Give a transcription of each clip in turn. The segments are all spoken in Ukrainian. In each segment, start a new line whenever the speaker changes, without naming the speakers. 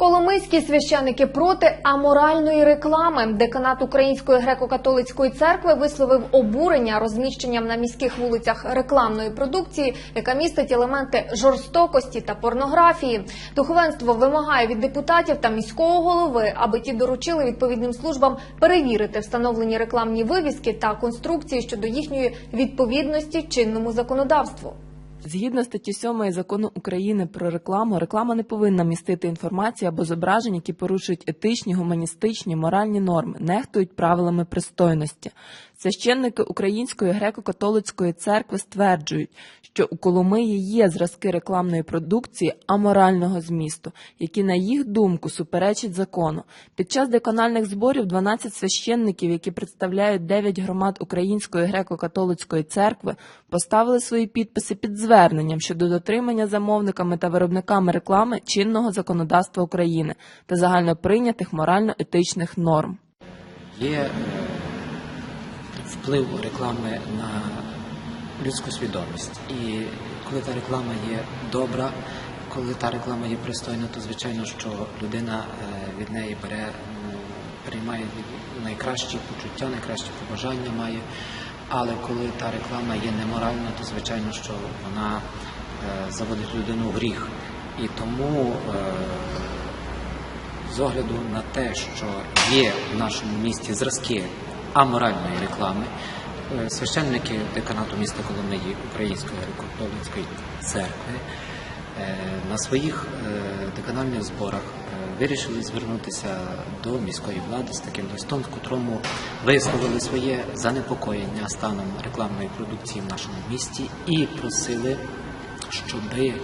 Коломийські священики проти аморальної реклами. Деканат Української греко-католицької церкви висловив обурення розміщенням на міських вулицях рекламної продукції, яка містить елементи жорстокості та порнографії. Духовенство вимагає від депутатів та міського голови, аби ті доручили відповідним службам перевірити встановлені рекламні вивіски та конструкції щодо їхньої відповідності чинному законодавству.
Згідно статті 7 закону України про рекламу, реклама не повинна містити інформацію або зображень, які порушують етичні, гуманістичні, моральні норми, нехтують правилами пристойності. Священники Української греко-католицької церкви стверджують, що у Коломиї є зразки рекламної продукції аморального змісту, які, на їх думку, суперечать закону. Під час деканальних зборів 12 священників, які представляють 9 громад Української греко-католицької церкви, поставили свої підписи під зверненням щодо дотримання замовниками та виробниками реклами чинного законодавства України та загальноприйнятих морально-етичних норм.
Є вплив реклами на людську свідомість. І коли та реклама є добра, коли та реклама є пристойна, то звичайно, що людина е, від неї бере, приймає найкращі почуття, найкращі побажання має. Але коли та реклама є неморальна, то звичайно, що вона е, заводить людину в гріх. І тому е, з огляду на те, що є в нашому місті зразки аморальної реклами, е, священники деканату міста Коломиї Української греко-католицької церкви е, на своїх е, деканальних зборах вирішили звернутися до міської влади з таким листом, в котрому висловили своє занепокоєння станом рекламної продукції в нашому місті і просили, щоби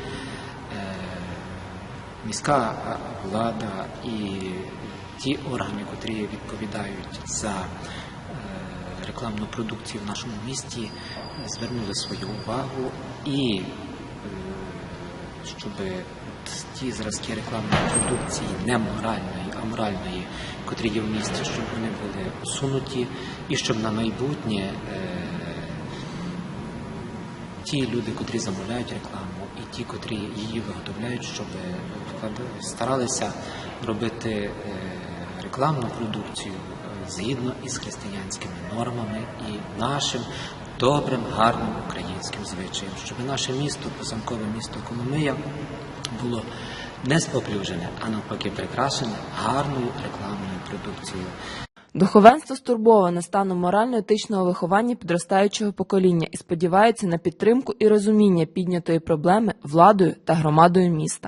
міська влада і ті органи, котрі відповідають за рекламну продукцію в нашому місті, е, звернули свою увагу і е, щоб ті зразки рекламної продукції неморальної, а моральної, котрі є в місті, щоб вони були усунуті, і щоб на майбутнє е, ті люди, котрі замовляють рекламу, і ті, котрі її виготовляють, щоб старалися робити рекламну продукцію згідно із християнськими нормами і нашим добрим, гарним українським звичаєм, щоб наше місто, посамкове місто Коломия, було не споплюжене, а навпаки прикрашене гарною рекламною продукцією.
Духовенство стурбоване станом морально-етичного виховання підростаючого покоління і сподівається на підтримку і розуміння піднятої проблеми владою та громадою міста.